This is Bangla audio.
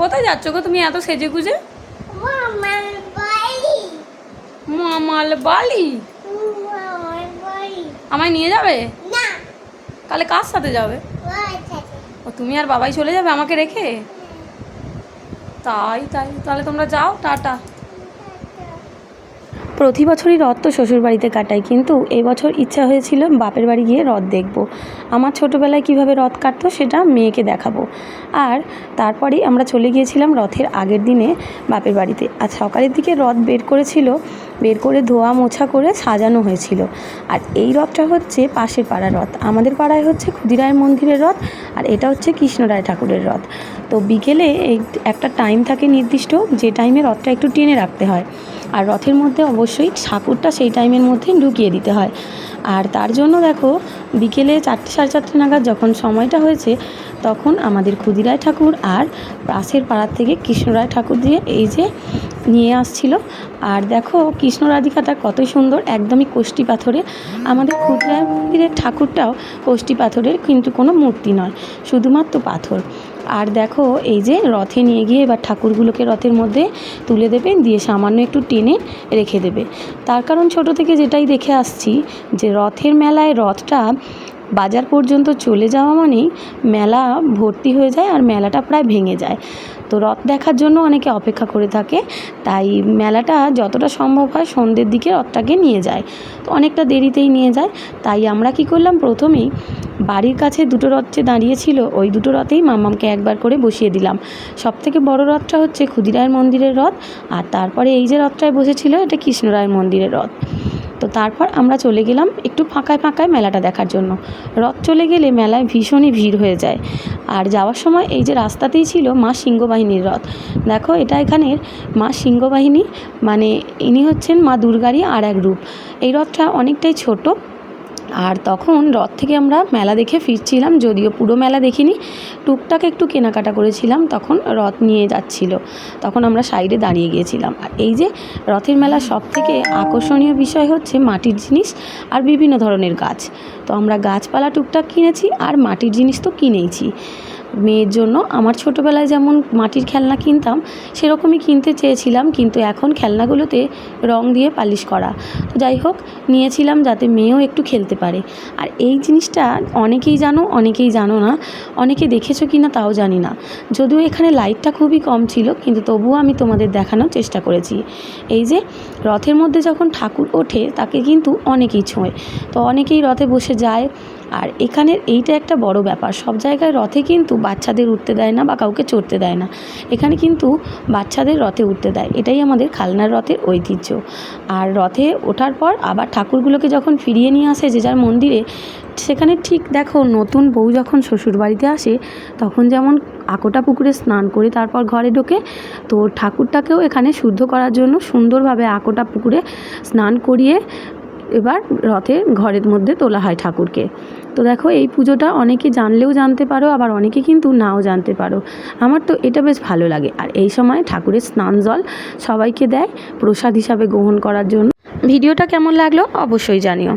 কোথায় যাচ্ছ গো তুমি এত সেজে গুজে মামাল বালি আমায় নিয়ে যাবে? তাহলে কার সাথে যাবে? ও তুমি আর বাবাই চলে যাবে আমাকে রেখে? তাই তাই তাহলে তোমরা যাও টাটা। প্রতি বছরই রথ তো শ্বশুরবাড়িতে কাটাই, কিন্তু এবছর ইচ্ছা হয়েছিল বাপের বাড়ি গিয়ে রথ দেখব। আমার ছোটোবেলায় কীভাবে রথ কাটতো সেটা মেয়েকে দেখাবো। আর তারপরেই আমরা চলে গিয়েছিলাম রথের আগের দিনে বাপের বাড়িতে। আর সকালের দিকে রথ বের করেছিল, বের করে ধোয়া মোছা করে সাজানো হয়েছিল। আর এই রথটা হচ্ছে পাশের পাড়ার রথ। আমাদের পাড়ায় হচ্ছে ক্ষুদিরায় মন্দিরের রথ, আর এটা হচ্ছে কৃষ্ণরায় ঠাকুরের রথ। তো বিকেলে এই একটা টাইম থাকে নির্দিষ্ট, যে টাইমে রথটা একটু টেনে রাখতে হয়। আর রথের মধ্যে অবশ্যই ঠাকুরটা সেই টাইমের মধ্যে ঢুকিয়ে দিতে হয়। আর তার জন্য দেখো, বিকেলে চারটে সাড়ে চারটে নাগাদ যখন সময়টা হয়েছে তখন আমাদের ক্ষুদিরায় ঠাকুর আর পাশের পাড়ার থেকে কৃষ্ণরায় ঠাকুর দিয়ে এই যে নিয়ে আসছিল। আর দেখো, কৃষ্ণ রাধিকাটা কত সুন্দর, একদমই কোষ্টি পাথরে। আমাদের ক্ষুদিরায় মন্দিরের ঠাকুরটাও কোষ্টি পাথরের কিন্তু কোনো মূর্তি নয়, শুধুমাত্র পাথর। আর দেখো, এই যে রথে নিয়ে গিয়ে এবার ঠাকুরগুলোকে রথের মধ্যে তুলে দেবে, দিয়ে সামান্য একটু টেনে রেখে দেবে। তার কারণ ছোট থেকে যেটাই দেখে আসছি, যে রথের মেলায় রথটা বাজার পর্যন্ত চলে যাওয়া মানেই মেলা ভর্তি হয়ে যায় আর মেলাটা প্রায় ভেঙে যায়। তো রথ দেখার জন্য অনেকে অপেক্ষা করে থাকে, তাই মেলাটা যতটা সম্ভব হয় সন্ধ্যের দিকে রথটাকে নিয়ে যায়। তো অনেকটা দেরিতেই নিয়ে যায়, তাই আমরা কি করলাম প্রথমেই বাড়ির কাছে দুটো রথ যে দাঁড়িয়েছিল ওই দুটো রথেই মামামকে একবার করে বসিয়ে দিলাম। সব থেকে বড় রথটা হচ্ছে ক্ষুদিরায়ের মন্দিরের রথ, আর তারপরে এই যে রথটায় বসেছিল, এটা কৃষ্ণরায়ের মন্দিরের রথ। তো তারপর আমরা চলে গেলাম একটু ফাঁকায় ফাঁকায় মেলাটা দেখার জন্য। রথ চলে গেলে মেলায় ভীষণই ভিড় হয়ে যায়। আর যাওয়ার সময় এই যে রাস্তাতেই ছিল মা সিংহবাহিনীর রথ। দেখো এটা এখানের মা সিংহবাহিনী মানে ইনি হচ্ছেন মা দুর্গারই আর এক রূপ। এই রথটা অনেকটাই ছোট আর তখন রথ থেকে আমরা মেলা দেখে ফিরছিলাম, যদিও পুরো মেলা দেখিনি। টুকটাক একটু কেনাকাটা করেছিলাম, তখন রথ নিয়ে যাচ্ছিল। তখন আমরা সাইডে দাঁড়িয়ে গিয়েছিলাম। আর এই যে রথের মেলা সব থেকে আকর্ষণীয় বিষয় হচ্ছে মাটির জিনিস আর বিভিন্ন ধরনের গাছ। তো আমরা গাছপালা টুকটাক কিনেছি আর মাটির জিনিস তো কিনেইছি। মেয়ের জন্য। আমার ছোটোবেলায় যেমন মাটির খেলনা কিনতাম, সেরকমই কিনতে চেয়েছিলাম, কিন্তু এখন খেলনাগুলোতে রং দিয়ে পালিশ করা। তো যাই হোক, নিয়েছিলাম যাতে মেয়েও একটু খেলতে পারে। আর এই জিনিসটা অনেকেই জানো অনেকেই জানো না। অনেকে দেখেছ কি না তাও জানি না। যদিও এখানে লাইটটা খুবই কম ছিল, কিন্তু তবুও আমি তোমাদের দেখানোর চেষ্টা করেছি। এই যে, রথের মধ্যে যখন ঠাকুর ওঠে, তাকে কিন্তু অনেকেই ছোঁয়। তো অনেকেই রথে বসে যায় আর এখানের এইটা একটা বড় ব্যাপার। সব জায়গায় রথে কিন্তু বাচ্চাদের উঠতে দেয় না বা কাউকে চড়তে দেয় না। এখানে কিন্তু বাচ্চাদের রথে উঠতে দেয়। এটাই আমাদের খালনার রথের ঐতিহ্য। আর রথে ওঠার পর আবার ঠাকুরগুলোকে যখন ফিরিয়ে নিয়ে আসে যে যার মন্দিরে, সেখানে ঠিক দেখো নতুন বউ যখন শ্বশুরবাড়িতে আসে, তখন যেমন আকোটা পুকুরে স্নান করে তারপর ঘরে ঢোকে, তো ঠাকুরটাকেও এখানে শুদ্ধ করার জন্য সুন্দরভাবে আকোটা পুকুরে স্নান করিয়ে এবার রথে ঘরের মধ্যে তোলা হয় ঠাকুরকে। তো দেখো, এই পুজোটা অনেকে জানলেও জানতে পারো, আবার অনেকে কিন্তু নাও জানতে পারো। আমার তো এটা বেশ ভালো লাগে। আর এই সময় ঠাকুরের স্নান জল সবাইকে দেয় প্রসাদ হিসাবে গ্রহণ করার জন্য। ভিডিওটা কেমন লাগল অবশ্যই জানিও।